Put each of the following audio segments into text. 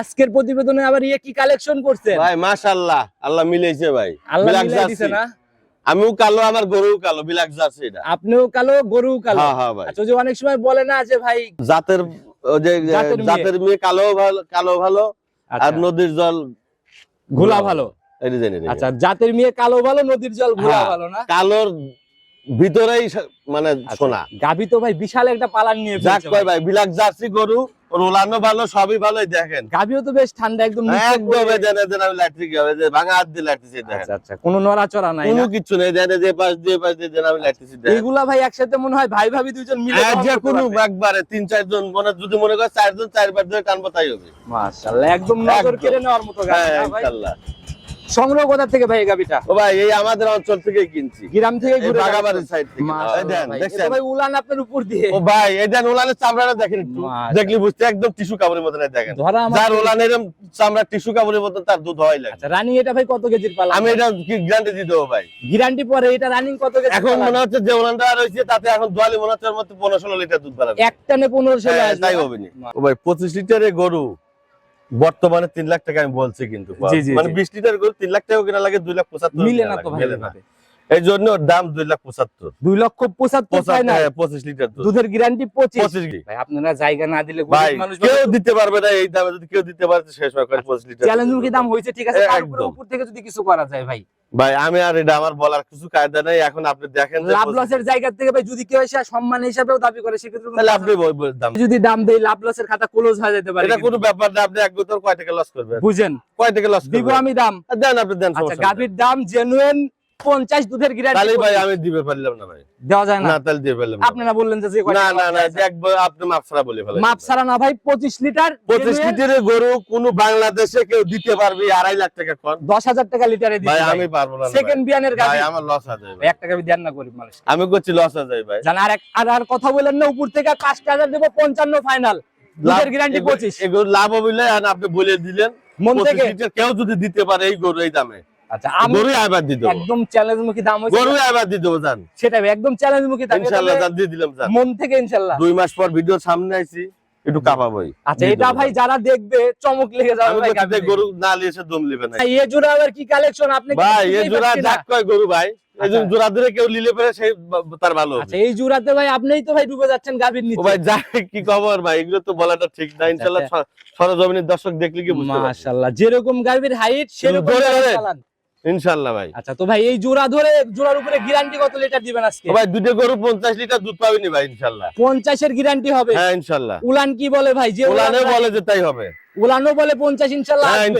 আজকের প্রতিবেদনে আবার ইয়ে কি কালেকশন করছেন ভাই মাশাআল্লাহ আল্লাহ মিলাইছে ভাই আল্লাহ বিলাক মিলাই দিছে জার্সি। না আমিও কালো আমার গরুও কালো বিলাক জার্সি এটা আপনিও কালো গরু কালো হ্যাঁ হ্যাঁ ভাই আচ্ছা যে অনেক সময় বলে না যে ভাই জাতের যে জাতের মেয়ে। কালো ভালো কালো ভালো আর আচ্ছা, নদীর জল ঘোলা ভালো। আচ্ছা জাতের মেয়ে কালো ভালো নদীর জল ঘোলা হ্যাঁ। ভালো না কালোর ভিতরেই মানে আচ্ছা, সোনা গাবি তো ভাই বিশাল একটা পালান নিয়ে। ভাই বিলাক জার্সি গরু রোলানো ভালো সবই ভালোই দেখেন। গাবিও তো বেশ ঠান্ডা একদম একদম এই দেন আমি ল্যাট্রিক হবে যে ভাঙা হাত দিয়ে দেখেন। আচ্ছা আচ্ছা কোনো নড়াচড়া নাই কোনো কিছু নেই জানে যে পাশ দিয়ে পাশ দিয়ে দেন আমি ল্যাট্রিক দেখেন। এগুলা ভাই একসাথে মনে হয় ভাই ভাবি দুজন মিলে আর কাম যে কোনো একবারে তিন চারজন মনে যদি মনে করে চারজন চারবার ধরে টানবো তাই হবে। মাশাআল্লাহ একদম নজর কেড়ে নেওয়ার মতো গাবি হ্যাঁ ভাই? ইনশাআল্লাহ। সংগ্রহ কোথা থেকে ভাই গাবিটা ও ভাই এই আমাদের অঞ্চল থেকে কিনছি। গ্রাম থেকে ঘুরে বাগাবাড়ির সাইড থেকে। দেন ভাই। উলান আপনার উপর দিয়ে। ও ভাই এই দেন ওলানের চামড়াটা দেখেন একটু। দেখলি বুঝতে একদম টিস্যু কাপড়ের এই দেখেন। যার এরকম চামড়া টিস্যু কাপড়ের মতন তার দুধ হয় লাগে। আচ্ছা রানিং এটা ভাই কত কেজির পালা? আমি এটা গ্যারান্টি দিয়ে দেবো ভাই? গ্যারান্টি পরে এটা রানিং কত কেজি এখন মনে হচ্ছে যে ওলানটা রয়েছে তাতে এখন দোয়ালি মনে হচ্ছে মধ্যে পনেরো ষোলো লিটার দুধ বাড়াবে। এক টানে 15 ষোলো হ্যাঁ, আসবে? তাই হবে না। ও ভাই পঁচিশ লিটারের গরু বর্তমানে তিন লাখ টাকা আমি বলছি কিন্তু মানে বিশ লিটার গরু তিন লাখ টাকা কিনা লাগে দুই লাখ পঁচাত্তর মিলে না তো মিলে না। এই জন্য দাম দুই লাখ পঁচাত্তর। দুই লক্ষ পঁচাত্তর না। পঁচিশ লিটার দুধের গ্যারান্টি পঁচিশ। পঁচিশ ভাই আপনারা জায়গা না দিলে ভাই মানুষ কেউ দিতে পারবে না এই দামে যদি কেউ দিতে পারে শেষ হয় করে পঁচিশ লিটার চ্যালেঞ্জ দাম হয়েছে ঠিক আছে। উপর থেকে যদি কিছু করা যায় ভাই। ভাই আমি আর এটা আমার বলার কিছু কায়দা নেই এখন আপনি দেখেন লাভ লসের জায়গা থেকে ভাই যদি কেউ এসে সম্মান হিসাবেও দাবি করে সেক্ষেত্রে তাহলে আপনি দাম। যদি দাম দেই লাভ লসের খাতা ক্লোজ হয়ে যেতে পারে এটা কোনো ব্যাপার না আপনি এক বোতল কয় টাকা লস করবেন? বুঝেন। কয় টাকা লস দিব আমি দাম। দেন আপনি দেন আচ্ছা গাবির দাম জেনুইন পঞ্চাশ দুধের তাহলে গ্যারান্টি ভাই আমি দিবে পারলাম না ভাই। দেওয়া যায় না। না তাহলে পারলাম না। বললেন যে না না না একবার আপনি মাপ ছাড়া বলে ফেলেন মাপ ছাড়া না ভাই পঁচিশ লিটার পঁচিশ লিটারের গরু কোন বাংলাদেশে কেউ দিতে পারবে আড়াই লাখ টাকা কর দশ হাজার টাকা লিটারে ভাই আমি পারব না সেকেন্ড বিয়ানের ভাই আমার লস আছে ভাই। ভাই, এক টাকা দেন না গরিব মানুষ। আমি করছি লস আছে ভাই। জান আর আর আর কথা বলেন না উপর থেকে পাঁচটা হাজার দেবো পঞ্চান্ন ফাইনাল দুধের গ্যারান্টি এগুলো- পঁচিশ। এগুলো লাভ হবে না, আপনি বলে দিলেন মন 25 থেকে কেউ যদি দিতে পারে এই গরু এই দামে। আচ্ছা আমি গরু আবার দিয়ে দেবো। একদম চ্যালেঞ্জ মুখী দাম হয়েছে। গরু আবার দিয়ে দেবো জান। সেটাই একদম চ্যালেঞ্জ মুখী দাম ইনশাল্লাহ জান দিয়ে দিলাম জান। মন থেকে দুই মাস পর ভিডিও সামনে আইছি একটু কাঁপাবোই। আচ্ছা এটা ভাই যারা দেখবে চমক লেগে যাবে ভাই গরু না নিয়ে দম লিবে না। ভাই, জোড়া আবার কি কালেকশন আপনি কি ভাই এই জোড়া ডাক কয় গরু ভাই। এই আচ্ছা। জোড়া ধরে কেউ নিলে পরে সেই তার ভালো আচ্ছা এই জোড়াতে ভাই আপনিই তো ভাই ডুবে যাচ্ছেন নিচে। ভাই কি খবর ভাই? এগুলো তো বলাটা ঠিক না। ইনশাল্লাহ। সরজমিনের দর্শক দেখলে কি বুঝতে মাশাআল্লাহ যেরকম গাভীর হাইট সেরকম। চালান। ইনশাল্লাহ ভাই। আচ্ছা তো ভাই এই জোড়া ধরে জোড়ার উপরে গ্যারান্টি কত লিটার দিবেন আজকে? ভাই দুটো গরু পঞ্চাশ লিটার দুধ পাবিনি ভাই ইনশাল্লাহ পঞ্চাশের গ্যারান্টি হবে? হ্যাঁ ইনশাল্লাহ উলান কি বলে ভাই? যে উলানে বলে যে তাই হবে। উলানও বলে পঞ্চাশ ইনশাল্লাহ হ্যাঁ আসবে।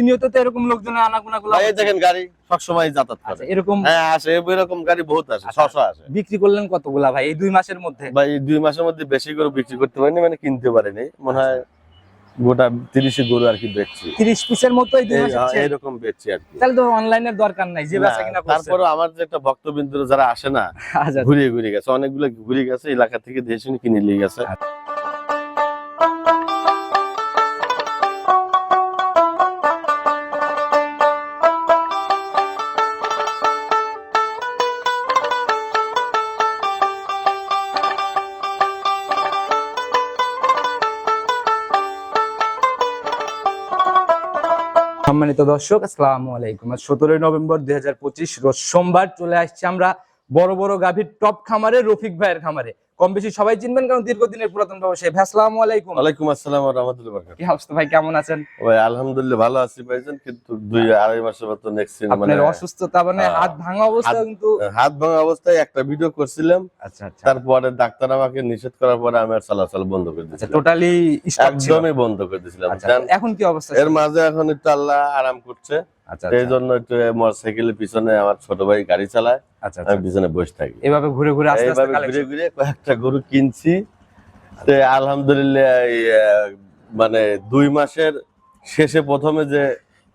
প্রতিনিয়ত তো এরকম লোকজনের আনাগোনা গুলো এই দেখেন গাড়ি সবসময় যাতায়াত আচ্ছা করে। এরকম হ্যাঁ আসে এরকম গাড়ি বহুত আসে আচ্ছা। আসে বিক্রি করলেন কতগুলা ভাই? এই দুই মাসের মধ্যে? ভাই এই দুই মাসের মধ্যে বেশি করে বিক্রি করতে পারিনি মানে কিনতে পারিনি। মনে হয় গোটা তিরিশে গরু আর কি বেচছি। তিরিশ পিসের মতো হ্যাঁ। এরকম বেচছি আর কি। তাহলে তো অনলাইনের দরকার নাই যে বেচা কিনা তারপরে আমার যে একটা ভক্তবিন্দু যারা আসে না আচ্ছা ঘুরিয়ে ঘুরিয়ে গেছে অনেকগুলো ঘুরিয়ে গেছে এলাকা থেকে দিয়ে শুনে কিনে নিয়ে গেছে। সম্মানিত দর্শক, আসসালামু আলাইকুম। আজ সতেরোই নভেম্বর দুই হাজার পঁচিশ রোজ সোমবার চলে আসছি আমরা বড় বড় গাভীর টপ খামারে, রফিক ভাইয়ের খামারে। কম বেশি সবাই চিনবেন কারণ দীর্ঘদিনের পুরাতন ব্যবসায়ী। ভাই আসসালামু আলাইকুম। ওয়ালাইকুম আসসালাম ওয়া রাহমাতুল্লাহি ওয়া বারাকাতুহু। কি অবস্থা ভাই? কেমন আছেন? ভাই আলহামদুলিল্লাহ ভালো আছি ভাইজান কিন্তু দুই আড়াই মাসের মতো নেক্সট মানে আপনার অসুস্থতা মানে হ্যাঁ, হাত ভাঙা অবস্থা কিন্তু হাত ভাঙা অবস্থায় একটা ভিডিও করছিলাম। আচ্ছা আচ্ছা। তারপরে ডাক্তার আমাকে নিষেধ করার পরে আমি আর চলাচল বন্ধ করে আচ্ছা দিয়েছিলাম। টোটালি একদমই বন্ধ করে দিয়েছিলাম। আচ্ছা এখন কি অবস্থা? এর মাঝে এখন একটু আল্লাহ আরাম করছে। আচ্ছা এই জন্য একটু মোটরসাইকেলের পিছনে আমার ছোট ভাই গাড়ি চালায় আমি পিছনে বসে থাকি। এভাবে ঘুরে ঘুরে আস্তে আস্তে এইভাবে ঘুরে ঘুরে কয়েকটা গরু কিনছি। আলহামদুলিল্লাহ মানে দুই মাসের শেষে প্রথমে যে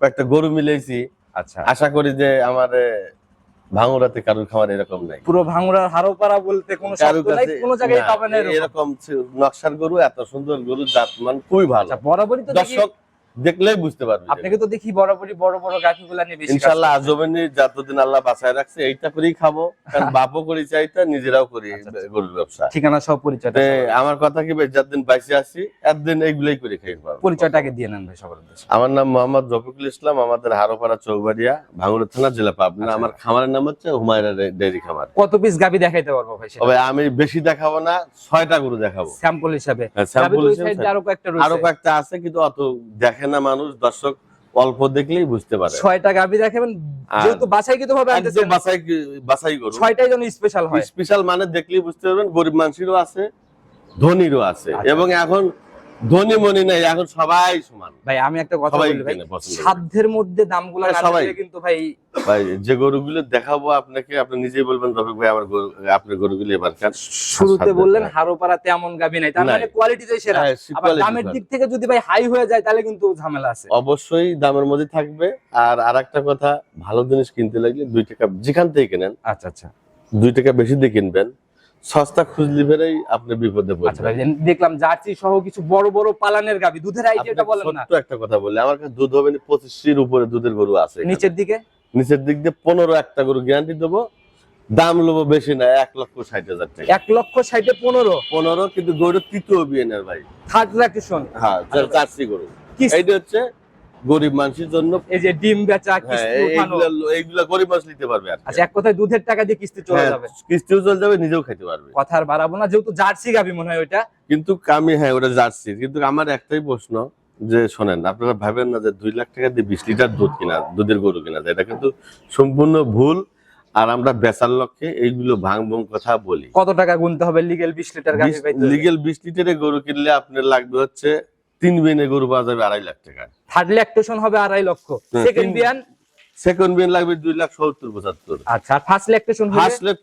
কয়েকটা গরু মিলেছি আচ্ছা। আশা করি যে আমার ভাঙুরাতে কারোর খামার এরকম নাই। পুরো ভাঙড়ার হারোপাড়া বলতে কোনো জায়গায় পাবেন এরকম। নকশার গরু এত সুন্দর গরু জাত মান খুবই ভালো। আচ্ছা বরাবরই তো দর্শক দেখলেই বুঝতে পারবে আপনাকে তো দেখি বরাবরই বড় বড় গাভিগুলা নিয়ে বেশি করছেন। আজমেনি যতদিন আল্লাহ বাঁচায় রাখছে এইটা করেই খাব। কারণ বাপও করি চাইতা নিজেরাও করি আচ্ছা, আচ্ছা। গরুর ব্যবসা। ঠিকানা সব সবার। আমার কথা কি ভাই যার দিন বাইসে আছি একদিন এইগুলাই করে খাই পারব। পরিচয়টাকে দিয়ে নেন ভাই সবার আমার নাম মোহাম্মদ রফিকুল ইসলাম আমাদের হারোপাড়া চৌবাড়িয়া ভাঙুড়া থানা জেলা পাবনা। আচ্ছা। আমার খামারের নাম হচ্ছে হুমায়রা ডেয়ারি খামার। কত পিস গাভি দেখাইতে পারব ভাই সেটা? তবে আমি বেশি দেখাবো না ছয়টা গরু দেখাবো। স্যাম্পল হিসাবে। হ্যাঁ, ওই হিসেবে আরও কয়েকটা আরও কয়েকটা আছে কিন্তু অত দেখে না মানুষ দর্শক অল্প দেখলেই বুঝতে পারে। ছয়টা গাভী দেখাবেন আর- যেহেতু বাছাই কিন্তু ভাবে একদম বাছাই বাছাই গরু ছয়টাই যেন স্পেশাল হয়। স্পেশাল মানে দেখলেই বুঝতে পারবেন গরিব মানুষেরও আছে ধনীরও আছে আচ্ছা। এবং এখন ধনী মনি নাই এখন সবাই সমান ভাই আমি একটা কথা বলি ভাই। সাধ্যের মধ্যে দামগুলো হ্যাঁ, সবাই। কিন্তু ভাই ভাই যে গরুগুলো দেখাবো আপনাকে আপনি নিজেই বলবেন রফিক ভাই আমার আপনার গরুগুলো শুরুতে বললেন নাই। হারোপাড়াতে এমন গাভি নাই তার। মানে কোয়ালিটিতে সেরা হ্যাঁ, আবার দামের দিক থেকে যদি ভাই হাই হয়ে যায় তাহলে কিন্তু ঝামেলা আছে অবশ্যই দামের মধ্যে থাকবে আর আরেকটা কথা ভালো জিনিস কিনতে লাগলে দুই টাকা যেখান থেকে কেনেন আচ্ছা আচ্ছা দুই টাকা বেশি দিয়ে কিনবেন সস্তা খুঁজলি ফেরেই আপনি বিপদে আচ্ছা পড়বেন দেখলাম জার্সি সহ কিছু বড় বড় পালানের গাভি। দুধের আইডিয়াটা বলেন না। ছোট্ট একটা কথা বলি আমার কাছে দুধ হবে না পঁচিশের উপরে দুধের গরু আছে নিচের দিকে? নিচের দিক দিয়ে পনেরো একটা গরু গ্যারান্টি দেবো। দাম লোবো বেশি না এক লক্ষ ষাট হাজার টাকা। এক লক্ষ ষাটে পনেরো? পনেরো কিন্তু গরু তৃতীয় বিএনের ভাই। থার্ড রাকেশন হ্যাঁ জার্সি গরু। এইটা হচ্ছে গরিব মানুষের জন্য। এই যে ডিম বেচা হ্যাঁ এইগুলা গরিব মানুষ নিতে পারবে আচ্ছা এক কথায় দুধের টাকা দিয়ে কিস্তি চলে হ্যাঁ, যাবে। কিস্তিও চলে যাবে নিজেও খেতে পারবে। কথা বাড়াবো না যেহেতু জার্সি মনে হয় ওইটা। কিন্তু আমি হ্যাঁ ওটা জার্সি। কিন্তু আমার একটাই প্রশ্ন যে শোনেন আপনারা ভাবেন না যে দুই লাখ টাকা দিয়ে বিশ লিটার দুধ কিনা দুধের গরু কিনা যায় এটা কিন্তু সম্পূর্ণ ভুল। আর আমরা বেচার লক্ষ্যে এইগুলো ভাঙ ভুং কথা বলি। কত টাকা গুনতে হবে? লিগেল বিশ লিটার লিগেল বিশ লিটারের গরু কিনলে আপনার লাগবে হচ্ছে তিন বিনে গরু পাওয়া যাবে আড়াই লাখ টাকা। থার্ড ল্যাকটেশন হবে আড়াই লক্ষ। হ্যাঁ, সেকেন্ড তিন- বিয়ান সেকেন্ড বিয়ান লাগবে দুই লাখ সত্তর পঁচাত্তর। আচ্ছা ফার্স্ট ল্যাকটেশন ফার্স্ট লেট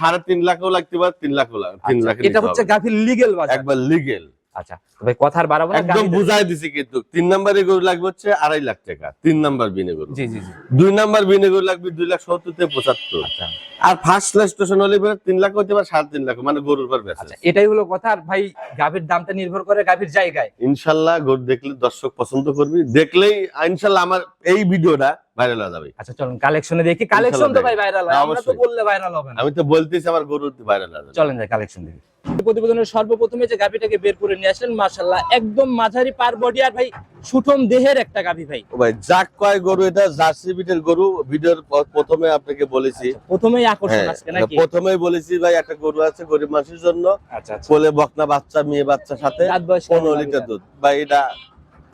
সাড়ে তিন লাখও লাগতে পারে তিন লাখও লাগবে তিন আচ্ছা, লাখ এটা হচ্ছে গাভীর লিগেল বাজার। একবার লিগেল আচ্ছা ভাই কথা আর বাড়াবো একদম বুঝাই দিছি কিন্তু। তিন নাম্বারে গরু লাগবে হচ্ছে আড়াই লাখ টাকা তিন নাম্বার বিনে গরু জি জি জি। দুই নাম্বার বিনে গরু লাগবে দুই লাখ সত্তর থেকে পঁচাত্তর। আচ্ছা। আর ফার্স্ট স্টেশন হলে তিন লাখ হতে পারে সাড়ে তিন লাখ মানে গরুর পর বেচা। আচ্ছা এটাই হলো কথা আর ভাই গাভীর দামটা নির্ভর করে গাভীর জায়গায়। ইনশাল্লাহ গরু দেখলে দর্শক পছন্দ করবি। দেখলেই ইনশাল্লাহ আমার এই ভিডিওটা ভাইরাল হয়ে যাবে। আচ্ছা চলুন কালেকশনে দেখি। কালেকশন তো ভাই ভাইরাল হয় হ্যাঁ, আমরা তো বললে ভাইরাল হবে না। আমি তো বলতেছি আমার গরু ভাইরাল যাবে। চলেন যাই কালেকশন দেখি। প্রতিবেদনের সর্বপ্রথমে যে গাভীটাকে বের করে নিয়ে আসলেন মাশাল্লাহ একদম মাঝারি পার বডি আর ভাই সুঠম দেহের একটা গাভী ভাই। ও ভাই যাক কয় গরু এটা জার্সি বিটের গরু ভিডিওর প্রথমে আপনাকে বলেছি। আচ্ছা, প্রথমেই আকর্ষণ হ্যাঁ আজকে নাকি? প্রথমেই বলেছি ভাই একটা গরু আছে গরিব মানুষের জন্য। আচ্ছা আচ্ছা। কোলে বকনা বাচ্চা মেয়ে বাচ্চা সাথে দাঁত বয়স কেমন পনেরো লাগবে? লিটার দুধ। ভাই এটা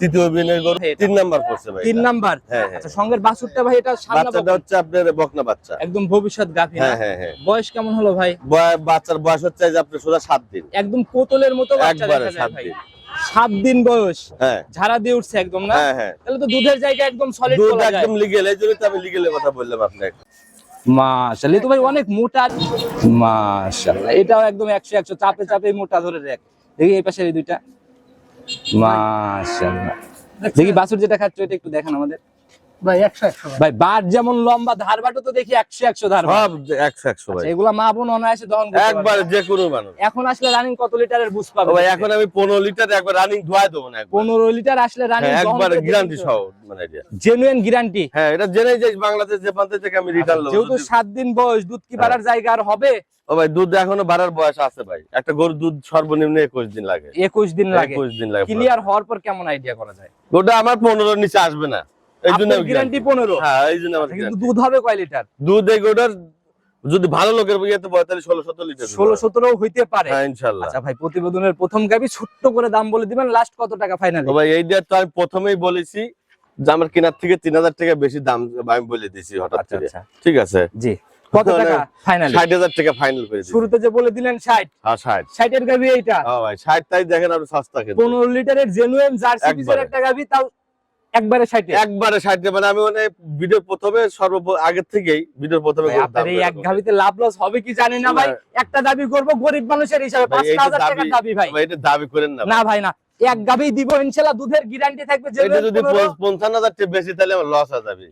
তৃতীয় বিনের গরু তিন নাম্বার পড়ছে ভাই তিন নাম্বার। আচ্ছা সঙ্গের বাছুরটা ভাই এটা বাচ্চাটা হচ্ছে আপনার বকনা বাচ্চা। একদম ভবিষ্যৎ গাভী হ্যাঁ হ্যাঁ বয়স কেমন হলো ভাই? বাচ্চার বয়স হচ্ছে যে আপনার সোজা সাত দিন। একদম কোতলের মতো বাচ্চা দেখা যায় ভাই। সাত দিন বয়স। হ্যাঁ। ঝাড়া দিয়ে উঠছে একদম না? হ্যাঁ হ্যাঁ। তাহলে তো দুধের জায়গা একদম সলিড দুধ বলা যায়। একদম লিগেল এই জন্য তো আমি লিগেলের কথা বললাম আপনাকে। মাশাআল্লাহ তো ভাই অনেক মোটা। মাশাআল্লাহ এটাও একদম 100 100 চাপে চাপে মোটা ধরে রাখ দেখি এই পাশে এই দুইটা। মাশাআল্লাহ। দেখি বাসুর যেটা খাচ্ছে এটা একটু দেখান আমাদের। ভাই একশো একশো ভাই। ভাই বাট যেমন লম্বা ধারবাটও তো দেখি 100 100 ধারবাট সব একশো একশো ভাই। এগুলা মা বোন অনায়াসে দহন একবার যে কোনো মানুষ। এখন আসলে রানিং কত লিটারের বুঝ পাবে? ভাই এখন আমি পনেরো লিটার একবার রানিং ধোয়া দেবো না একবার। 15 লিটার আসলে রানিং হ্যাঁ, একবার গ্যারান্টি সহ মানে এটা। জেনুইন গ্যারান্টি হ্যাঁ এটা জেনে বাংলাদেশ যে প্রান্ত থেকে আমি রিটার্ন যেহেতু সাত দিন বয়স দুধ কি বাড়ার জায়গা আর হবে? ও ভাই দুধ এখনও বাড়ার বয়স আছে ভাই। একটা গরুর দুধ সর্বনিম্ন একুশ দিন লাগে। একুশ দিন লাগে। একুশ দিন লাগে ক্লিয়ার হওয়ার পর কেমন আইডিয়া করা যায়? ওটা আমার পনেরোর নিচে আসবে না। এই জন্য গ্যারান্টি পনেরো। হ্যাঁ এই জন্য আমার কিন্তু দুধ হবে কয় লিটার? দুধ এই গরুটার যদি ভালো লোকের ইয়েতে বয় ষোলো সতেরো লিটার ষোলো সতেরো হইতে পারে। হ্যাঁ ইনশাল্লাহ। আচ্ছা ভাই প্রতিবেদনের প্রথম গাবি ছোট্ট করে দাম বলে দিবেন লাস্ট কত টাকা ফাইনাল ভাই এই দিয়ে তো আমি প্রথমেই বলেছি যে আমার কেনার থেকে তিন হাজার টাকা বেশি দাম আমি বলে দিয়েছি হঠাৎ আচ্ছা করে। আচ্ছা। ঠিক আছে? জি। কত টাকা ফাইনাল টাকা করে শুরুতে যে বলে দিলেন হ্যাঁ গাবি এইটা? হ্যাঁ ভাই ষাট তাই দেখেন আপনি সস্তা কিন্তু। লিটারের জেনুইন জার্সি। একটা গাবি তাও একবারে একবারে মানে আমি মানে ভিডিও প্রথমে সর্ব আগের থেকেই ভিডিও প্রথমে আপনার এই এক গাবিতে লাভ লস হবে কি জানি না ভাই। একটা দাবি করব গরিব মানুষের হিসাবে ভাই, টাকার দাবি- দাবি ভাই। ভাই, এটা দাবি করেন না। না ভাই না। এক গাবি দিব দুধের গ্যারান্টি থাকবে এটা যদি টাকা বেশি তাহলে আমার লস হয়ে যাবে।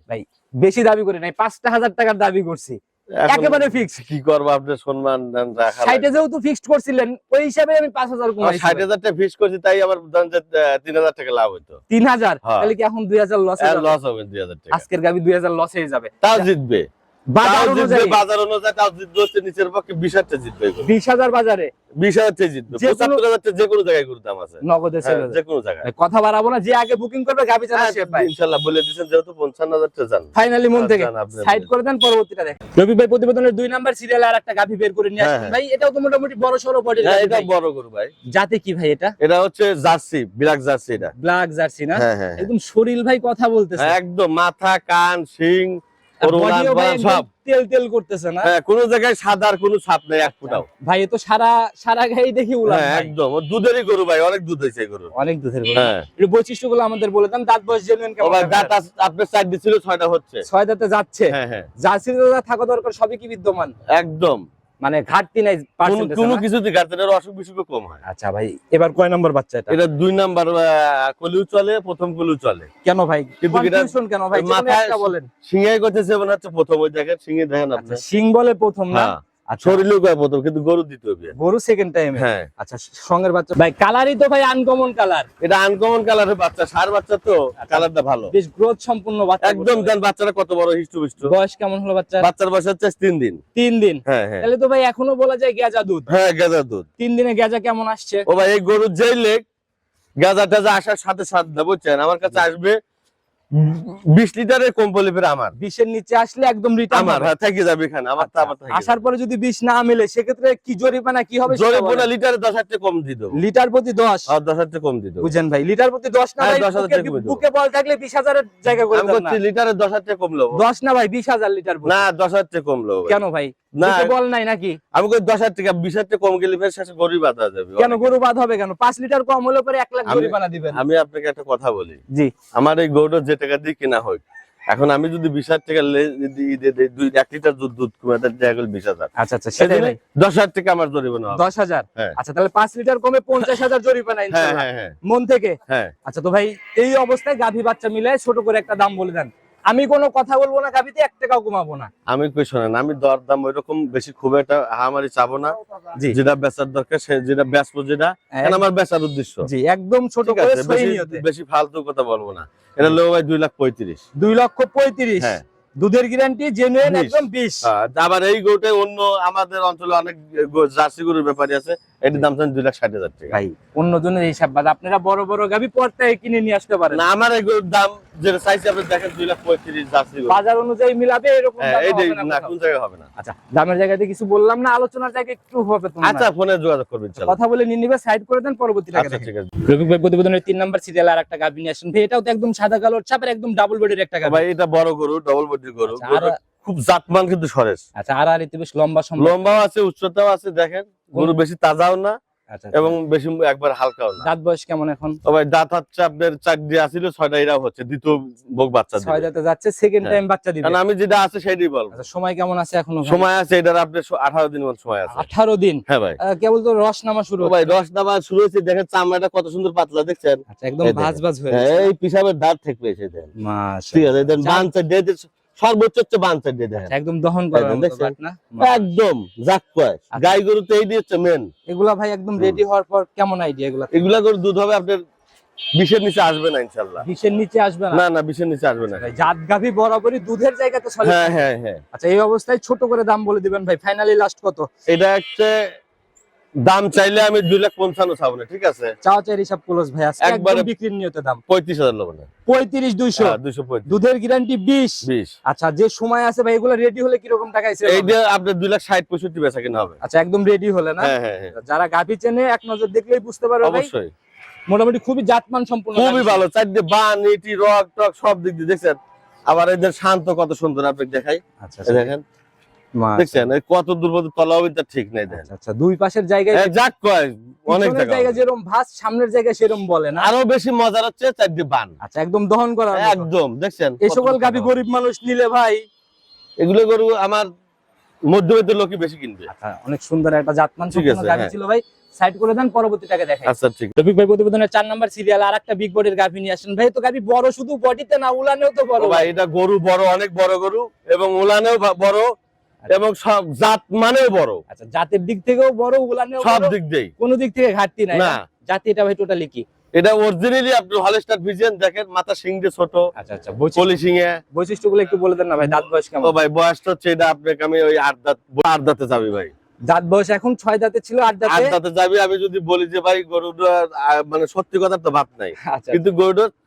বেশি দাবি করি নাই পাঁচটা হাজার টাকার দাবি করছি। একেবারে ফিক্স কি করব আপনার সম্মান রাখা সাইটে যেহেতু ফিক্সড করছিলেন ওই হিসাবে আমি পাঁচ হাজার কমাই ষাট হাজার টাকা ফিক্স করছি তাই আমার ধরেন যে তিন হাজার টাকা লাভ হইতো। তিন হাজার? হ্যাঁ। তাহলে কি এখন দুই হাজার হবে লস হবে দুই হাজার টাকা। আজকের গাবি দুই হাজার লস হয়ে যাবে। তাও জিতবে। বাজার অনুযায়ী। বাজার অনুযায়ী তাও জিতবে হচ্ছে নিচের পক্ষে বিশ হাজার জিতবে বিশ হাজার বাজারে। বিশ হাজার জিতবে পঁচাত্তর হাজার যে কোনো জায়গায় গরুর দাম আছে। নগদে হ্যাঁ, যে কোনো জায়গায়। কথা বাড়াবো না যে আগে বুকিং করবে গাবি চালা সে পায়। ইনশাল্লাহ বলে দিচ্ছেন যেহেতু পঞ্চান্ন হাজার যান। ফাইনালি মন থেকে। সাইড করে দেন পরবর্তীটা দেখ রবি ভাই প্রতিবেদনের দুই নাম্বার সিরিয়ালে আর একটা বের করে নিয়ে হ্যাঁ, হ্যাঁ। ভাই এটাও তো মোটামুটি বড় হ্যাঁ এটা বড় গরু ভাই। জাতে কি ভাই এটা? এটা হচ্ছে জার্সি ব্ল্যাক জার্সি এটা। ব্ল্যাক জার্সি না? হ্যাঁ হ্যাঁ হ্যাঁ। একদম শরীর ভাই কথা বলতেছে। হ্যাঁ, একদম মাথা কান শিং সব। তেল তেল করতেছে না? হ্যাঁ কোনো জায়গায় সাদার কোনো ছাপ নেই এক ফুটাও। ভাই তো সারা সারা গায়ে দেখি উলান হ্যাঁ একদম। দুধেরই গরু ভাই অনেক দুধ গরু অনেক দুধের গরু। হ্যাঁ। এর বৈশিষ্ট্যগুলো আমাদের বলে দেন দাঁত বয়স জেনুইন কেমন ভাই দাঁত আস- চার ছিল ছয়টা হচ্ছে। ছয় দাঁতে যাচ্ছে? হ্যাঁ হ্যাঁ। জার্সির যা থাকা দরকার সবই কি বিদ্যমান? একদম। মানে ঘাটতি নাই কোনো কিছুতে ঘাটতি নাই অসুখ বিসুখ কম হয়। আচ্ছা ভাই এবার কয় নম্বর বাচ্চা এটা? এটা দুই নাম্বার কলিও চলে প্রথম কলিও চলে। কেন ভাই? কিন্তু কনফিউশন কেন ভাই? মাথা বলেন। সিংহাই করতেছে মনে হচ্ছে প্রথম ওই জায়গায় সিংহে দেখেন আপনি আচ্ছা সিং বলে প্রথম না? হ্যাঁ। শরীরেও কয় প্রথম কিন্তু গরু বিয়ে গরু সেকেন্ড টাইম হ্যাঁ। আচ্ছা সঙ্গের বাচ্চা ভাই কালারই তো ভাই আনকমন কালার এটা আনকমন কালারের বাচ্চা সার বাচ্চা তো আচ্ছা। কালারটা ভালো। বেশ গ্রোথ সম্পূর্ণ বাচ্চা একদম বাচ্চাটা কত বড় হিষ্টু বয়স কেমন হলো বাচ্চা বাচ্চার বয়স হচ্ছে তিন দিন। তিন দিন? হ্যাঁ হ্যাঁ। তাহলে তো ভাই এখনও বলা যায় গেজা দুধ। হ্যাঁ গাঁজা দুধ। তিন দিনে গেজা কেমন আসছে? ও ভাই এই গরুর যেই লেগ গাঁজা টাজা আসার সাথে সাথে বুঝছেন? আমার কাছে আসবে বিশ লিটারের কম পলিপের আমার। বিশের নিচে আসলে একদম রিটার্ন আমার হ্যাঁ থেকে যাবে এখানে আমার থেকে আসার পরে যদি বিশ না মিলে সেক্ষেত্রে কি জরিমানা কি হবে জোরে সেটা পোনা লিটারে দশ হাজার কম দেবো। লিটার প্রতি দশ? আর দশ হাজার কম দেবো। বুঝেন ভাই লিটার প্রতি দশ না হ্যাঁ, ভাই 10,000 বুকে- বল থাকলে বিশ হাজারের জায়গা করে। লিটারে দশ হাজার টাকা কম লবো। দশ না ভাই বিশ হাজার লিটার। না দশ হাজার টাকা কম লবো কেন ভাই? না বল নাই নাকি? আমি কই টাকা বিশ হাজার টাকা কম গেলে ফের শেষে গরিব বাধা যাবে। কেন গরু হবে কেন? লিটার কম হলে পরে লাখ আমি- জরিমানা দিবেন। আমি আপনাকে একটা কথা বলি। জি। আমার এই যে টাকা দিয়ে কেনা এখন আমি যদি টাকা লিটার দুধ দুধ গেল আচ্ছা আচ্ছা সেটাই সেদিনে ভাই দশ হাজার টাকা আমার জরিমানা হবে। হ্যাঁ। আচ্ছা তাহলে পাঁচ লিটার কমে পঞ্চাশ হাজার জরিমানা হ্যাঁ হ্যাঁ মন থেকে? হ্যাঁ। আচ্ছা তো ভাই এই অবস্থায় গাভী বাচ্চা মিলে ছোট করে একটা দাম বলে দেন। আমি কোনো কথা বলব না গাভীতে এক টাকাও কমাবো না। আমি কই শোনেন আমি দর দাম ওইরকম বেশি খুব একটা হামারি চাবো না। জি। যেটা বেচার দরকার সে যেটা বেচবো যেটা আমার বেচার উদ্দেশ্য। জি একদম ছোট করে বেশি ফালতু কথা বলব না। এটা লো ভাই দুই লাখ পঁয়ত্রিশ। দুই লক্ষ পঁয়ত্রিশ। হ্যাঁ। দুধের গ্যারান্টি জেনুইন বিশ। একদম বিশ। আহ, আবার এই গরুটা অন্য আমাদের অঞ্চলে অনেক জার্সি গরুর ব্যাপারী আছে। এটির দাম দুই লাখ ষাট হাজার টাকা। ভাই। অন্য জনের হিসাব বাদ। আপনারা বড় বড় গাভী পর্তায় কিনে নিয়ে আসতে পারেন। না আমার এই গরুর দাম যেটা চাইছি আপনি দেখেন দুই লাখ পঁয়ত্রিশ বাজার অনুযায়ী মিলাবে এরকম হ্যাঁ না না কোন জায়গায় হবে না। আচ্ছা দামের জায়গাতে কিছু বললাম না আলোচনার জায়গায় একটু হবে আচ্ছা ফোনে যোগাযোগ করবেন কথা বলে নিয়ে নিবে সাইড করে দেন পরবর্তী টাকা আচ্ছা ঠিক আছে। রফিক ভাই প্রতিবেদনের তিন নাম্বার সিরিয়াল আর একটা গাভী নিয়ে আসেন। ভাই এটাও তো একদম সাদা কালোর চাপের একদম ডাবল বডির একটা ভাই এটা বড় গরু ডবল বডির গরু। আচ্ছা, আর- খুব জাতমান কিন্তু সরেস। আচ্ছা আর আর বেশ লম্বা লম্বাও আছে উচ্চতাও আছে দেখেন। গরু বেশি তাজাও না আচ্ছা এবং বেশি একবার হালকাও না দাঁত বয়স কেমন এখন তো ভাই দাঁত হচ্ছে আপনার চাকরি আসিল ছয়টা এরাও হচ্ছে দ্বিতীয় বক বাচ্চা। ছয় দাঁতে যাচ্ছে সেকেন্ড হ্যাঁ। টাইম বাচ্চা দিবে আমি যেটা আছে সেটাই বলব আচ্ছা সময় কেমন আছে এখনও? সময় আছে এটার আপনার আঠারো দিন মতো সময় আছে আঠারো দিন হ্যাঁ ভাই কেবল তো রস নামা শুরু ভাই রস নামা শুরু হয়েছে দেখেন চামড়াটা কত সুন্দর পাতলা দেখছেন আচ্ছা একদম। ভাজ ভাজ হয়ে হ্যাঁ। এই পিসাবের দাঁত থেকে পেয়েছে। ঠিক আছে দেন দিয়ে দিয়ে- সর্বোচ্চ হচ্ছে বান সাইড দিয়ে দেখেন। আচ্ছা, একদম দহন করার একদম জাক কয়। আচ্ছা। গাই গরু তো এই দিয়ে হচ্ছে মেন এগুলা ভাই একদম রেডি হওয়ার পর কেমন আইডিয়া এগুলা? এগুলা গরু দুধ হবে আপনার বিশের নিচে আসবে না ইনশাল্লাহ বিশের নিচে আসবে না? না না বিশের নিচে আসবে না। ভাই, জাত গাভী বরাবরই দুধের জায়গাতে চলে হ্যাঁ হ্যাঁ হ্যাঁ। আচ্ছা এই অবস্থায় ছোট করে দাম বলে দিবেন ভাই। ফাইনালি লাস্ট কত? এটা হচ্ছে দাম চাইলে আমি দুই লাখ পঞ্চান্ন চাবো না ঠিক আছে? চাওয়া চাই হিসাব ক্লোজ ভাই একবারে- বিক্রির নিয়তে দাম। পঁয়ত্রিশ হাজার লোক না পঁয়ত্রিশ দুইশো। হ্যাঁ, দুইশো দুধের গ্যারান্টি বিশ। বিশ। আচ্ছা যে সময় আছে ভাই এগুলো রেডি হলে কীরকম টাকা এসে এই দিয়ে আপনার দুই লাখ ষাট পঁয়ষট্টি বেচা কিনা হবে। আচ্ছা একদম রেডি হলে না? হ্যাঁ হ্যাঁ যারা গাভী চেনে এক নজর দেখলেই বুঝতে পারবে অবশ্যই। মোটামুটি খুবই জাতমান সম্পূর্ণ খুবই ভালো চারটে বান এটি রক টক সব দিক দিয়ে দেখছেন। আবার এদের শান্ত কত সুন্দর আপনাকে দেখাই। আচ্ছা দেখেন। দেখছেন? কত দূর পর্যন্ত তলা হবে তার ঠিক নাই আচ্ছা, আচ্ছা দুই পাশের জায়গায় যাক কয় অনেক জায়গা জায়গা যেরকম ভাস সামনের জায়গায় সেরকম বলে আরও বেশি মজার হচ্ছে চারটে বান। আচ্ছা একদম দহন করা একদম দেখছেন? এই সকল সুন্দর। গরিব মানুষ নিলে ভাই। এগুলো গরু আমার মধ্যবিত্ত লোকই বেশি কিনবে। আচ্ছা অনেক সুন্দর একটা জাতমান হ্যাঁ। ছিল ভাই। সাইড করে দেন পরবর্তীটাকে দেখাই। আচ্ছা ঠিক রফিক ভাই প্রতিবেদনের চার নাম্বার সিরিয়াল আর একটা বিগ বডির গাভী নিয়ে আসেন। ভাই তো গাভী বড় শুধু বডিতে না উলানেও তো বড়। ভাই এটা গরু বড় অনেক বড় গরু এবং উলানেও বড়। এবং সব জাত মানেও বড়। আচ্ছা জাতের দিক থেকেও বড় উলানেও সব দিক দিয়ে কোনো দিক থেকে ঘাটতি নাই না। জাতি এটা ভাই টোটালি কি? এটা অরিজিনালি আপনি হলস্টার ভিজেন দেখেন মাথা সিং দিয়ে ছোট আচ্ছা আচ্ছা বৈশিষ্ট্য- পলিশিং এ বৈশিষ্ট্যগুলো একটু বলে দেন না ভাই দাঁত বয়স কেমন? ও ভাই বয়সটা হচ্ছে এটা আপনাকে আমি ওই আট দাঁত আট দাঁতে যাবি ভাই। দাঁত বয়স এখন ছয় দাঁতে ছিল আট দাঁতে? আট দাঁতে যাবি আমি যদি বলি যে ভাই গরুটা আহ, মানে সত্যি কথা তো ভাব নাই। আচ্ছা। কিন্তু গরুটার আহ,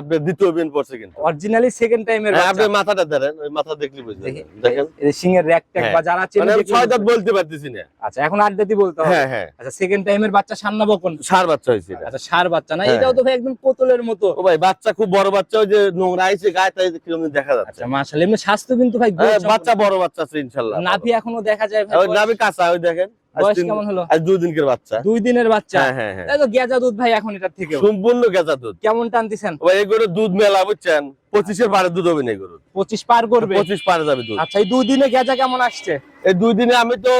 আপনি দ্বিতীয় বিন পড়ছে কিন্তু। অরিজিনালি সেকেন্ড টাইমের হ্যাঁ, আপনি মাথাটা ধরেন ওই মাথা দেখলে বুঝতে দেখি। পারবেন। দেখেন সিংহের র্যাক ট্যাক হ্যাঁ। বা যারা চেনে মানে ছয় দাঁত বলতে পারতেছি না। আচ্ছা এখন আট দাঁতই বলতে হবে। হ্যাঁ হ্যাঁ। আচ্ছা সেকেন্ড টাইমের বাচ্চা সান্না বকন সার বাচ্চা হয়েছে আচ্ছা সার বাচ্চা না। এটাও তো ভাই একদম কোতলের মতো। ও ভাই বাচ্চা খুব বড় বাচ্চা ওই যে নোংরা আইছে গায়ে তাই কীরকম দেখা যাচ্ছে। আচ্ছা মাশাআল্লাহ এমনি স্বাস্থ্য কিন্তু ভাই বাচ্চা বড় বাচ্চা আছে ইনশাল্লাহ। নাভি এখনও দেখা যায় ভাই নাভি কাঁচা ওই দেখেন। বয়স কেমন হলো? আজ দুই দিনকের বাচ্চা। দুই দিনের বাচ্চা? হ্যাঁ হ্যাঁ হ্যাঁ। গেজা দুধ ভাই এখন এটার থেকে সম্পূর্ণ গেজা দুধ। কেমন টানতেছেন? ওই এগুলো দুধ মেলা বুঝছেন? পঁচিশের বারে দুধ হবে না এগুলো পঁচিশ পার করবে? পঁচিশ পারে যাবে দুধ। আচ্ছা এই দুই দিনে গেজা কেমন আসছে? এই দুই দিনে আমি তো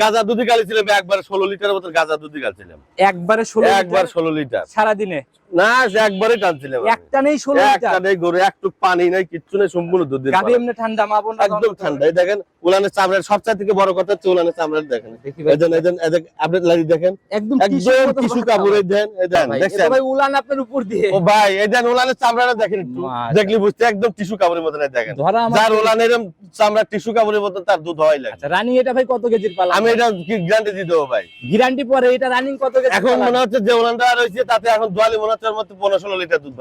গাঁজা দুধই গালিছিলাম একবারে ষোলো লিটারের মতো গাঁজা দুধই গালিছিলাম। একবারে ষোলো একবার ষোলো লিটার। সারা দিনে না একবারে টানছিলাম একটা নেই ষোলো একটা লিটার নেই গরু একটু পানি নাই কিচ্ছু নেই সম্পূর্ণ দুধ এমনি ঠান্ডা মা একদম ঠান্ডা। এই দেখেন উলানের চামড়ার সবচেয়ে থেকে বড় কথা হচ্ছে উলানের চামড়ার দেখেন। এদেন এদেন আপনি লাগি দেখেন। একদম একদম বাচ্চা কাপড়ে। দেন এই ভাই, উলান আপনার উপর দিয়ে। ও ভাই এই দেন উলানের চামড়াটা দেখেন একটু। দেখলি বুঝতে একদম টিস্যু কাপড়ের মতো দেখেন। যার এরম চামড়া টিস্যু কাপড়ের মতো তার দুধ হয় লাগে। আচ্ছা রানিং এটা ভাই কত কেজির পালা? আমি এটা গ্যারান্টি দিয়ে দেবো ভাই? গ্যারান্টি পরে এটা রানিং কত কেজি এখন মনে হচ্ছে যে রয়েছে তাতে এখন দোয়ালি মনে হচ্ছে মধ্যে পনেরো ষোলো লিটার দুধ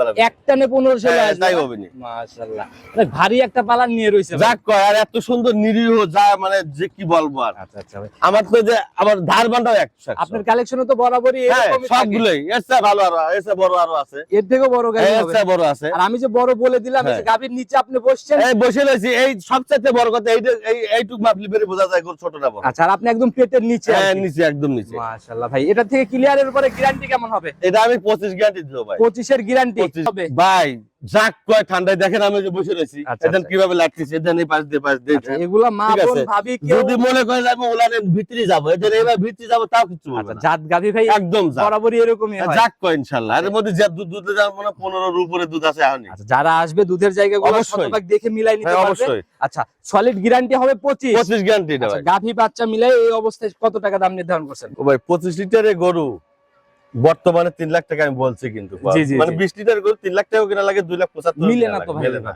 পনেরো ষোলো হ্যাঁ, তাই হবে নি। মাশাআল্লাহ। ভাই, ভারী একটা পালান নিয়ে রয়েছে। যাক কয় আর এত সুন্দর নিরীহ যা মানে যে কি বলব আর। আচ্ছা আচ্ছা ভাই। আমার তো যে আমার ধার বান্ধাও একশো একশো। আপনার কালেকশনে তো বরাবরই হ্যাঁ সবগুলোই। চেয়ে ভালো আরও চেয়ে বড় আরও আছে। এর থেকেও বড় গাড়ি এর বড় আছে। আর আমি যে বড় বলে দিলাম হ্যাঁ। গাভীর নিচে আপনি বসছেন। এই বসে রয়েছি। এই সবচেয়ে বড় কথা এই আপনি এই এইটুক মাপলি বেরে বোঝা যায় ছোট না আচ্ছা আর আপনি একদম পেটের নিচে হ্যাঁ নিচে একদম নিচে। মাশাআল্লাহ ভাই এটা থেকে ক্লিয়ারের পরে গ্যারান্টি কেমন হবে? এটা আমি পঁচিশ গ্যারান্টি দিব ভাই। পঁচিশের গ্যারান্টি হবে। ভাই যাক কয় ঠান্ডায়। দেখেন আমি বসে রয়েছি। আচ্ছা, আচ্ছা। কীভাবে লাগতেছে এদেন এই পাশ দিয়ে পাশ দিয়ে। আচ্ছা, এগুলা মা বোন ভাবি যদি মনে আমি ওলানের ভিতরে যাব এদের এবার ভিতরে যাব তাও কিছু। জাত গাভী ভাই একদম যাক। বরাবরই এরকমই হয় যাক কয় ইনশাল্লাহ। এর মধ্যে যে দুধ দুধে যাওয়ার মনে পনেরোর উপরে দুধ আছে এখন আচ্ছা যারা আসবে দুধের জায়গাগুলো অবশ্যই। শতভাগ দেখে মিলাই নিতে হ্যাঁ পারবে। অবশ্যই। আচ্ছা সলিড গ্যারান্টি হবে 25 পঁচিশ গ্যারান্টি এটা ভাই। গাভী বাচ্চা মিলাই এই অবস্থায় কত টাকা দাম নির্ধারণ করছেন? ও ভাই পঁচিশ লিটারে গরু বর্তমানে তিন লাখ টাকা আমি বলছি কিন্তু মানে। বিশ লিটার গরু তিন লাখ টাকা কিনা লাগে দুই লাখ পঁচাত্তর মিলে না তো মিলে না।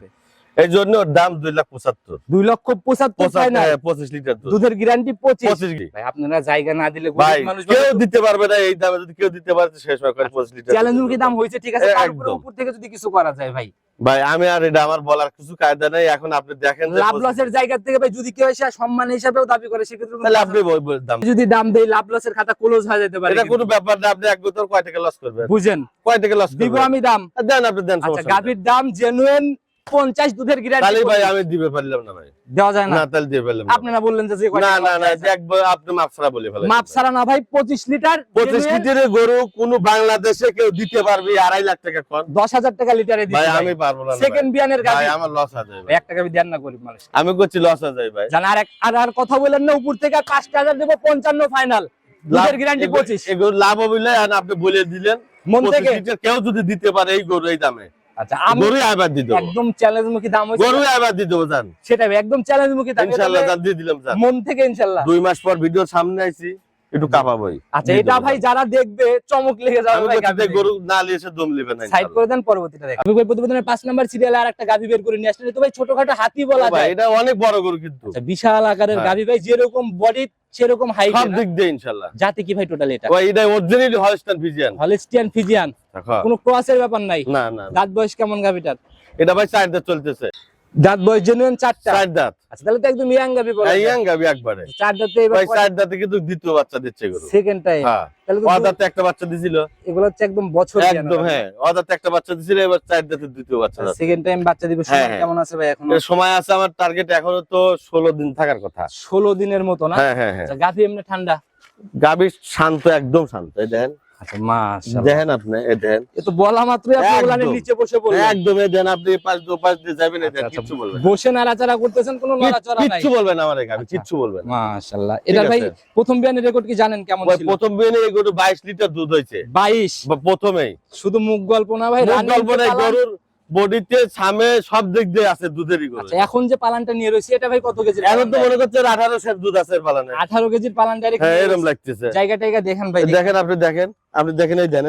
এই জন্য ওর দাম দুই লাখ পঁচাত্তর। দুই লক্ষ পঁচাত্তর পঁচাত্তর পঁচিশ লিটার দুধের গ্যারান্টি পঁচিশ। আপনারা জায়গা না দিলে কেউ দিতে পারবে না এই দামে যদি কেউ দিতে পারে শেষ হয় পঁচিশ লিটার দাম হয়েছে? ঠিক আছে উপরে থেকে যদি কিছু করা যায় ভাই। ভাই আমি আর এটা আমার বলার কিছু কায়দা নেই। এখন আপনি দেখেন লাভ লসের জায়গা থেকে ভাই যদি কেউ এসে সম্মান হিসাবেও দাবি করে সেক্ষেত্রে তাহলে আপনি দাম। যদি দাম দেই লাভ লসের খাতা ক্লোজ হয়ে যেতে পারে এটা কোনো ব্যাপার না আপনি এক বোতল কয় টাকা লস করবেন? বুঝেন। কয় টাকা লস দিব আমি দাম। দেন আপনি দেন আচ্ছা দাম জেনুইন পঞ্চাশ দুধের তাহলে গ্যারান্টি ভাই আমি দিবে পারলাম না ভাই। দেওয়া যায় না। না তাহলে পারলাম আপনারা বললেন যে না না না। একবার আপনি মাপসারা বলে ফেলেন। মাপ ছাড়া না ভাই পঁচিশ লিটার পঁচিশ লিটারের গরু কোন বাংলাদেশে কেউ দিতে পারবে লাখ টাকা কর দশ হাজার টাকা লিটারে ভাই আমি পারব না সেকেন্ড বিয়ানের ভাই আমার লস আছে ভাই। এক টাকা দেন না গরিব মানুষ। আমি করছি লস আছে ভাই। জান আর আর আর কথা বলেন না উপর থেকে পাঁচটা হাজার দেবো পঞ্চান্ন ফাইনাল দুধের গ্যারান্টি এগুলো- পঁচিশ। এগুলো লাভ হবে না, আপনি বলে দিলেন মন 25 থেকে কেউ যদি দিতে পারে এই গরু এই দামে। আচ্ছা আমি গরু আবার দিয়ে দেবো। একদম চ্যালেঞ্জ মুখী দাম হয়েছে। গরু আবার দিয়ে দেবো জান। সেটাই একদম চ্যালেঞ্জ মুখী দাম। ইনশাল্লাহ এটা জান দিয়ে দিলাম জান। মন থেকে ইনশাল্লাহ। দুই মাস পর ভিডিও সামনে আইছি একটু কাঁপাবোই। আচ্ছা এটা ভাই যারা দেখবে চমক লেগে যাবে ভাই গরু না দম নেবে না সাইড ইনশাল্লাহ। করে দেন পরবর্তীটা দেখ আমি ভাই প্রতিবেদনের পাঁচ নাম্বার সিরিয়ালে আর একটা গাভী বের করে নিয়ে তো ভাই ছোটখাটো হাতি বলা ভাই যায়। এটা অনেক বড় গরু কিন্তু। আচ্ছা বিশাল আকারের হ্যাঁ। গাভী ভাই যেরকম বডি সেরকম হাই সব দিক দিয়ে ইনশাল্লাহ জাতি কি ভাই টোটাল এটা? ও এটা original Holstein Friesian Holstein Friesian কোনো ক্রসের ব্যাপার নাই। না না। দাঁত বয়স কেমন গাভীটার? এটা ভাই চার দাঁত চলতেছে। দাঁত বয়স জেনুইন চারটা? চার দাঁত। আচ্ছা তাহলে তো একদম ইয়াং গাভী বলা ইয়াং গাবি একবারে। চার দাঁতে এবার ভাই চার দাঁতে? কিন্তু দ্বিতীয় বাচ্চা দিচ্ছে গরু সেকেন্ড টাইম হ্যাঁ তাহলে তো দাঁতে একটা বাচ্চা দিছিল। এগুলো হচ্ছে একদম বছর একদম হ্যাঁ ও দাঁতে একটা বাচ্চা দিছিল এবার চার দাঁতে দ্বিতীয় বাচ্চা সেকেন্ড টাইম বাচ্চা দিবে হ্যাঁ, সময় হ্যাঁ। কেমন আছে ভাই এখন? সময় আছে আমার টার্গেট এখনও তো ষোলো দিন থাকার কথা। ষোলো দিনের মতো না? হ্যাঁ হ্যাঁ হ্যাঁ। আচ্ছা গাভী এমনি ঠান্ডা? গাবি শান্ত একদম শান্ত। এই দেখেন আচ্ছা মাশাআল্লাহ। দেখেন আপনি এই দেখেন। এ তো বলা মাত্রই আপনি একদম। নিচে বসে পড়লেন একদম এই দেখেন আপনি এই দু পাশ দিয়ে যাবেন এই দেখেন আচ্ছা, বলবেন বসে নাড়াচাড়া করতেছেন কোনো নাড়াচাড়া নাই। বলবেন আমার আচ্ছা। বলবেন না। মাশাআল্লাহ। এটা ভাই প্রথম বিয়ানের রেকর্ড কি জানেন কেমন ছিল? প্রথম বাইশ লিটার দুধ হয়েছে। 22 বা প্রথমেই। শুধু মুখ গল্প না ভাই গল্প গরুর বডিতে সামে সব দিক দিয়ে আছে দুধেরই গরু। আচ্ছা এখন যে পালানটা নিয়ে রয়েছে এটা ভাই কত কেজি এখন তো মনে করছে দুধ আছে পালানে। আঠারো কেজির পালানটা হ্যাঁ এরকম লাগতেছে। জায়গা টাইগা দেখেন ভাই দেখেন। আপনি দেখেন আপনি দেখেন এই দেন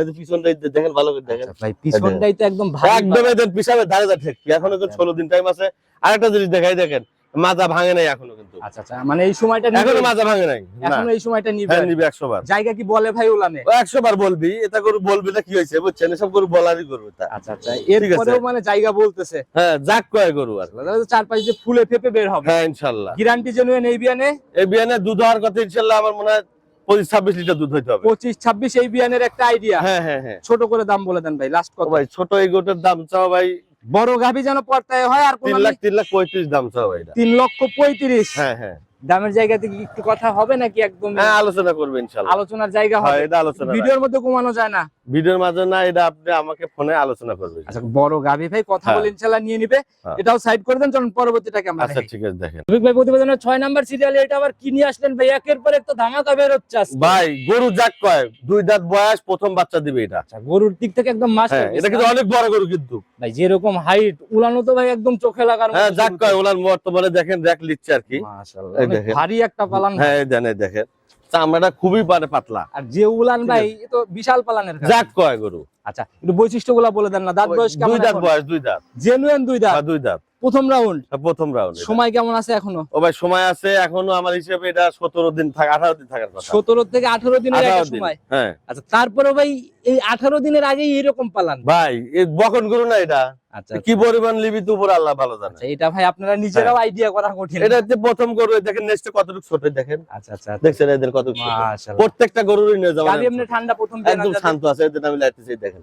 এই দেখেন ভালো করে দেখেন। আচ্ছা, ভাই পিছনটাই তো একদম একদম এদের পিছাবে ধারে ধারে ঠেকছি। এখনও তো ষোলো দিন টাইম আছে। আরেকটা জিনিস দেখাই দেখেন মাজা ভাঙে নাই এখনও কিন্তু। আচ্ছা আচ্ছা মানে এই সময়টা এখনও মাজা ভাঙে নাই এখনও এই সময়টা নিবে? হ্যাঁ নিবে একশো বার। জায়গা কি বলে ভাই উলানে ও একশো বার বলবি এটা করে বলবি না কি হয়েছে বুঝছেন? এসব করে বলারই করব তা আচ্ছা আচ্ছা এরপরেও মানে জায়গা বলতেছে? হ্যাঁ যাক কয় গরু আর। চার পাঁচ দিয়ে ফুলে ফেপে বের হবে। হ্যাঁ ইনশাল্লাহ। গ্যারান্টি জেনুইন এই বিয়ানে? এই বিয়ানে দুধ হওয়ার কথা ইনশাল্লাহ আমার মনে হয় পঁচিশ ছাব্বিশ লিটার দুধ হইতে হবে। পঁচিশ ছাব্বিশ এই বিয়ানের একটা আইডিয়া হ্যাঁ হ্যাঁ হ্যাঁ। ছোট করে দাম বলে দেন ভাই লাস্ট কত? ভাই ছোট এই গোটের দাম চাও ভাই বড় গাভী যেন পড়তে হয় আর কোন তিন লাখ তিন লাখ পঁয়ত্রিশ দাম সব তিন লক্ষ পঁয়ত্রিশ। হ্যাঁ হ্যাঁ। দামের জায়গা থেকে একটু কথা হবে নাকি একদম? হ্যাঁ আলোচনা করবে ইনশাল্লাহ। আলোচনার জায়গা হয় হবে। এটা আলোচনা ভিডিওর মধ্যে কমানো যায় না। ভিডিওর মাঝে না এটা আপনি আমাকে ফোনে আলোচনা করবেন। আচ্ছা বড় গাভি ভাই কথা হ্যাঁ। বলে ইনশাল্লাহ নিয়ে নিবে। হ্যাঁ। এটাও সাইড করে দেন চলুন পরবর্তীটাকে আমরা আচ্ছা ঠিক আছে দেখেন। রফিক ভাই প্রতিবেদনের ছয় নাম্বার সিরিয়ালে এটা আবার কি নিয়ে আসলেন ভাই? একের পর এক তো ধামাকা বের হচ্ছে আজকে। ভাই গরু যাক কয় দুই দাঁত বয়স প্রথম বাচ্চা দিবে এটা। আচ্ছা গরুর দিক থেকে একদম মাস্টার হ্যাঁ এটা কিন্তু অনেক বড় গরু কিন্তু। ভাই যেরকম হাইট উলানো তো ভাই একদম চোখে লাগার হ্যাঁ যাক। কয় ওনার বর্তমানে দেখেন দেখ লিচ্ছে আর কি। মাশাআল্লাহ, দেখেন। ভারী একটা পালান হ্যাঁ। এই দেখেন। চামড়াটা খুবই পারে পাতলা। আর যে উলান ভাই তো বিশাল পালানের। যাক কয় গরু? আচ্ছা একটু বৈশিষ্ট্যগুলো বলে দেন না। দাঁত বয়স দুই দাঁত বয়স দুই দাঁত। জেনুইন দুই দাঁত? দুই দাঁত। প্রথম রাউন্ড প্রথম রাউন্ড সময় কেমন আছে এখনও? ও ভাই সময় আছে এখনও আমার হিসেবে এটা সতেরো দিন থাক আঠারো দিন থাকার কথা। সতেরো থেকে আঠারো দিনের একটা সময়। হ্যাঁ। আচ্ছা তারপরে ভাই এই আঠারো দিনের আগেই এরকম পালান। ভাই বকন গরু না এটা। আচ্ছা কি পরিমাণ লিবি তো উপর আল্লাহ ভালো জানে। আচ্ছা, এটা ভাই আপনারা নিজেরাও আইডিয়া করা কঠিন। এটা হচ্ছে প্রথম গরু দেখেন নেক্সট কতটুকু ছোট দেখেন। আচ্ছা আচ্ছা দেখছেন এদের। মাশাআল্লাহ। প্রত্যেকটা গরুরই নিয়ে যাবেন ঠান্ডা প্রথম দিন একদম শান্ত আছে এদের আমি লাইতেছি দেখেন।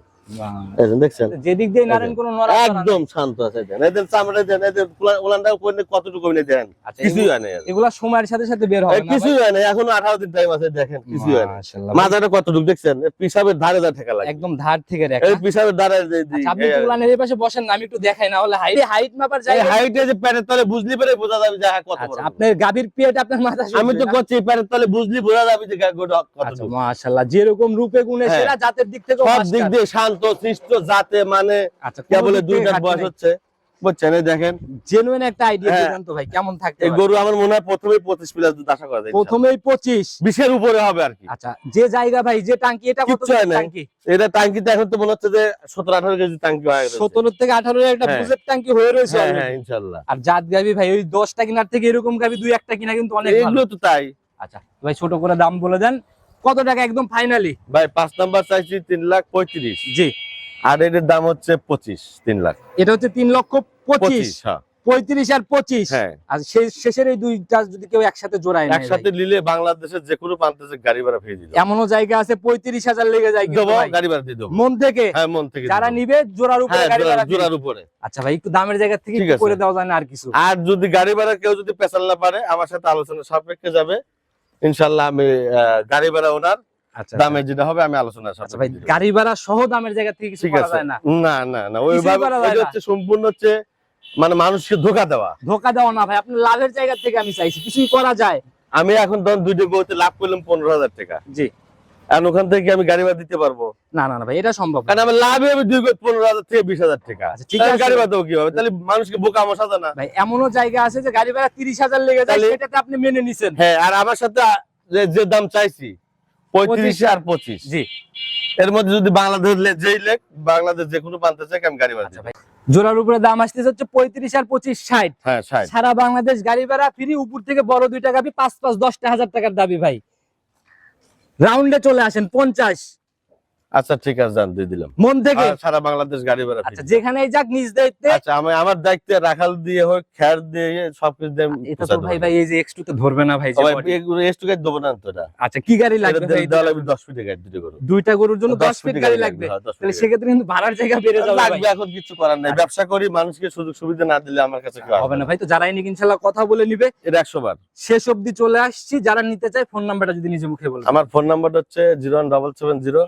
যেদিক দিয়ে নারেন কোনো একদম শান্ত আছে এদের চামড়া দেন এদের উলান- উলানটা করলে কতটুকু দেন আচ্ছা, কিছুই হয় না। এগুলা সময়ের সাথে সাথে বের হবে কিছুই হয় না এখনও আঠারো দিন টাইম আছে দেখেন কিছুই হয় না। মাথাটা কতটুকু দেখছেন? পিসাবের ধারে ঠেকা লাগে। একদম ধার থেকে রাখা। এই দাঁড়ায় যে- আচ্ছা, আপনি এই- এই পাশে বসেন না আমি একটু দেখাই না হলে হাইট হাইট মাপার হাইটে যে প্যারের তলে বুঝলি পেরে বোঝা যাবে যে হ্যাঁ কত আচ্ছা বড়। আপনার গাভীর পেট আপনার মাথা আমি তো করছি প্যারের তলে বুঝলি বোঝা যাবে যে গরুটা আচ্ছা কতটুকু মাশাআল্লাহ যেরকম রূপে গুণে হ্যাঁ। সেরা জাতের দিক থেকে সব দিক দিয়ে শান্ত সৃষ্ট জাতে মানে আচ্ছা কে বলে দুই দাঁত বয়স হচ্ছে। বুঝছেন দেখেন। জেনুইন একটা আইডিয়া হ্যাঁ। তো ভাই কেমন থাকতে এই গরু আমার মনে হয় প্রথমেই পঁচিশ প্লাস দুধ আশা করা যায় প্রথমেই 25 বিশের উপরে হবে আর কি। আচ্ছা যে জায়গা ভাই যে টাঙ্কি এটা কত কিচ্ছু নাই। টাঙ্কি? এটা টাঙ্কিতে এখন তো মনে হচ্ছে যে সতেরো আঠারো কেজি টাঙ্কি হয়ে গেছে। 17 থেকে 18 এর একটা হ্যাঁ। হয়ে রয়েছে হ্যাঁ হ্যাঁ আর জাত গাবি ভাই ওই 10টা কিনার থেকে এরকম গাবি দুই একটা কিনা কিন্তু অনেক ভালো। এগুলো তো তাই। আচ্ছা ভাই ছোট করে দাম বলে দেন। কত টাকা একদম ফাইনালি ভাই পাঁচ নাম্বার চাইছি তিন লাখ পঁয়ত্রিশ। জি। আর এটার দাম হচ্ছে পঁচিশ তিন লাখ। এটা হচ্ছে তিন লক্ষ পঁচিশ। হ্যাঁ। পঁয়ত্রিশ আর পঁচিশ। হ্যাঁ। আর শেষের এই দুইটা যদি কেউ একসাথে জোড়ায় একসাথে নিলে বাংলাদেশের যে কোনো প্রান্তে গাড়ি ভাড়া ফিরে দিল এমনও জায়গা আছে পঁয়ত্রিশ হাজার লেগে যায় দেবো। গাড়ি ভাড়া দিয়ে দেবো। মন থেকে? হ্যাঁ মন থেকে যারা নিবে জোড়ার উপরে হ্যাঁ গাড়ি ভাড়া জোড়ার উপরে। আচ্ছা ভাই একটু দামের জায়গা থেকে। করে দেওয়া যায় না আর কিছু। আর যদি গাড়ি ভাড়া কেউ যদি পেছাল না পারে আমার সাথে আলোচনা সাপেক্ষে যাবে। ইনশাল্লাহ আমি গাড়ি ভাড়া ওনার দামে যেটা হবে আমি আলোচনা আচ্ছা ভাই। গাড়ি ভাড়া সহ দামের জায়গা থেকে কিছু ঠিক করা আছে। যায় না। না না না ওইভাবে না। হচ্ছে সম্পূর্ণ হচ্ছে মানে মানুষকে ধোকা দেওয়া। ধোকা দেওয়া না ভাই আপনার লাভের জায়গা থেকে আমি চাইছি কিছুই করা যায়। আমি এখন ধরুন দুইটা বইতে লাভ করলাম পনেরো হাজার টাকা। জি। এখন ওখান থেকে আমি গাড়ি ভাড়া দিতে পারব? না না না ভাই এটা সম্ভব কারণ আমার লাভে আমি দুই পনেরো হাজার থেকে বিশ হাজার টাকা। আচ্ছা, ঠিক আছে। গাড়ি ভাড়া দেবো কীভাবে? তাহলে মানুষকে বোকা আমার সাথে না। ভাই এমনও জায়গা আছে যে গাড়ি ভাড়া তিরিশ হাজার লেগে যায় সেটাতে আপনি মেনে নিছেন। হ্যাঁ আর আমার সাথে যে দাম চাইছি পঁয়ত্রিশ আর পঁচিশ। জি। এর মধ্যে যদি বাংলাদেশ যেই লেখ বাংলাদেশ যে কোনো প্রান্তে চাই আমি গাড়ি ভাড়া আচ্ছা ভাই জোড়ার উপরে দাম আসতেছে হচ্ছে পঁয়ত্রিশ আর পঁচিশ ষাট। হ্যাঁ সারা বাংলাদেশ গাড়ি ভাড়া ফ্রি উপর থেকে বড় দুই টাকা পাঁচ পাঁচ দশটা হাজার টাকার দাবি ভাই। রাউন্ডে চলে আসেন পঞ্চাশ। আচ্ছা ঠিক আছে জান দিয়ে দিলাম। মন থেকে? সারা বাংলাদেশ গাড়ি ভাড়া আচ্ছা যেখানে যাক নিজ দায়িত্বে। আচ্ছা আমি আমার দায়িত্বে রাখাল দিয়ে হোক খ্যার দিয়ে সব কিছু দিয়ে এটা তো ভাই ভাই এই যে এক্স2 তো ধরবে না ভাই এগুলো এক্স2 গাড়ি দেব না তো এটা। আচ্ছা কি গাড়ি লাগবে ভাই? এটা আমি 10 ফিট গাড়ি দিতে গরু। দুইটা গরুর জন্য 10 ফিট গাড়ি লাগবে হ্যাঁ, তাহলে সে ক্ষেত্রে কিন্তু ভাড়ার জায়গা বেড়ে যাবে লাগবে এখন কিছু করার নাই। আচ্ছা। ব্যবসা করি মানুষকে সুযোগ সুবিধা না দিলে আমার কাছে কি হবে না ভাই তো যারাই নিক ইনশাআল্লাহ কথা বলে নিবে। এটা 100 বার। শেষ অবধি চলে আসছি যারা নিতে চায় ফোন নাম্বারটা যদি নিজে মুখে বলেন আমার ফোন নাম্বারটা হচ্ছে 01770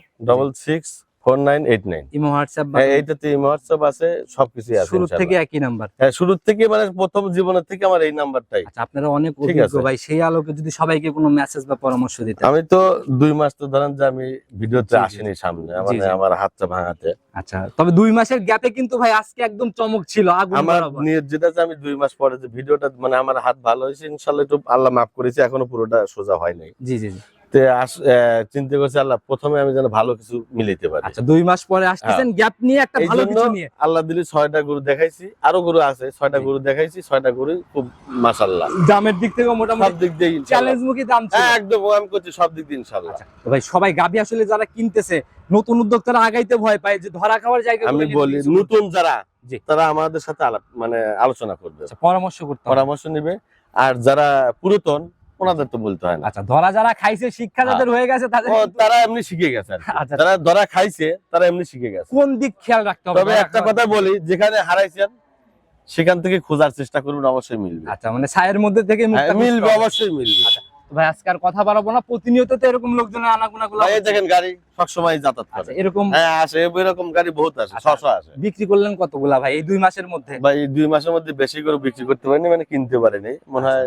six four nine eight nine imo WhatsApp বা এইটাতে হোয়াটসঅ্যাপ আছে সবকিছু আছে শুরু থেকে একই নাম্বার। হ্যাঁ শুরুর থেকে মানে প্রথম জীবনের থেকে আমার এই নাম্বারটাই। আচ্ছা আপনারা অনেক অভিজ্ঞ ভাই সেই আলোকে যদি সবাইকে কোনো মেসেজ বা পরামর্শ দিতে আমি তো দুই মাস তো ধরেন যে আমি ভিডিওতে আসিনি সামনে মানে আমার হাতটা ভাঙাতে। আচ্ছা তবে দুই মাসের গ্যাপে কিন্তু ভাই আজকে একদম চমক ছিল আগুন আমার। নিয়ত যেটা যে আমি দুই মাস পরে যে ভিডিওটা মানে আমার হাত ভালো হয়েছে ইনশাল্লাহ একটু আল্লাহ মাফ করেছে এখনও পুরোটা সোজা হয় নাই। জি জি। চিন্তা করছি আল্লাহ প্রথমে আমি যেন ভালো কিছু মিলাইতে পারি। আচ্ছা দুই মাস পরে আসতেছেন গ্যাপ নিয়ে একটা হ্যাঁ। ভালো কিছু নিয়ে। আল্লাহ দিলে ছয়টা গরু দেখাইছি আরও গরু আছে ছয়টা। গরু দেখাইছি ছয়টা গরু খুব মাসাল্লাহ দামের দিক থেকে সব মোটামুটি দিক দিয়ে চ্যালেঞ্জ মুখী দাম ছিল। হ্যাঁ একদম আমি করছি সব দিক দিয়ে ইনশাল্লাহ আচ্ছা, তো ভাই সবাই গাবি আসলে যারা কিনতেছে নতুন উদ্যোক্তারা আগাইতে ভয় পায় যে ধরা খাওয়ার জায়গা আমি বলি নতুন যারা। তারা আমাদের সাথে মানে আলোচনা করবে। পরামর্শ করতে পরামর্শ নিবে। আর যারা পুরাতন ওনাদের তো বলতে হয় না। আচ্ছা ধরা যারা খাইছে শিক্ষা যাদের হয়ে গেছে তাদের তারা এমনি শিখে গেছে আচ্ছা। যারা ধরা খাইছে তারা এমনি শিখে গেছে। কোন দিক খেয়াল রাখতে হবে? তবে একটা কথা বলি যেখানে হারাইছেন সেখান থেকে খোঁজার চেষ্টা করবেন অবশ্যই মিলবে। আচ্ছা মানে ছায়ের মধ্যে থেকে হ্যাঁ, মিলবে অবশ্যই মিলবে। ভাই আজকে আর কথা বাড়াবো না। প্রতিনিয়ত তো এরকম লোকজনের আনাগোনা গুলো এই দেখেন গাড়ি সবসময় যাতায়াত আচ্ছা করে। এরকম হ্যাঁ আসে এরকম গাড়ি বহুত আসে আচ্ছা। ছশো আসে। বিক্রি করলেন কতগুলা ভাই? এই দুই মাসের মধ্যে? বা এই দুই মাসের মধ্যে বেশি করে বিক্রি করতে পারিনি মানে কিনতে পারিনি। মনে হয়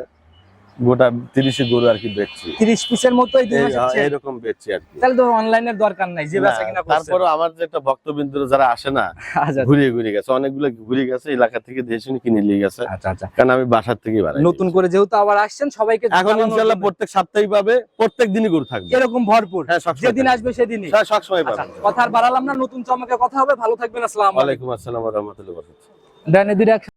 গোটা তিরিশে গরু আর কি বেচছি। তিরিশ পিসের মতো মাসের হ্যাঁ। এরকম বেচছি আর কি। তাহলে তো অনলাইনের দরকার নাই যে বেচা কিনা তারপরে আমার যে একটা ভক্তবিন্দু যারা আসে না আচ্ছা। ঘুরিয়ে ঘুরিয়ে গেছে অনেকগুলো ঘুরে গেছে এলাকা থেকে দিয়ে শুনে কিনে নিয়ে গেছে। আচ্ছা আচ্ছা। কারণ আমি বাসার থেকে বাড়াই নতুন করে যেহেতু আবার আসছেন সবাইকে এখন জন্য। প্রত্যেক সপ্তাহে পাবে প্রত্যেক দিনই গরু থাকবে। এরকম ভরপুর। হ্যাঁ যেদিন। আসবে সেদিনই। হ্যাঁ, সবসময় পাবে। কথা আর বাড়ালাম না নতুন চমকে কথা হবে ভালো থাকবেন আসসালাম ওয়ালাইকুম আসসালাম রহমতুল্লাহ ডানে দুইটা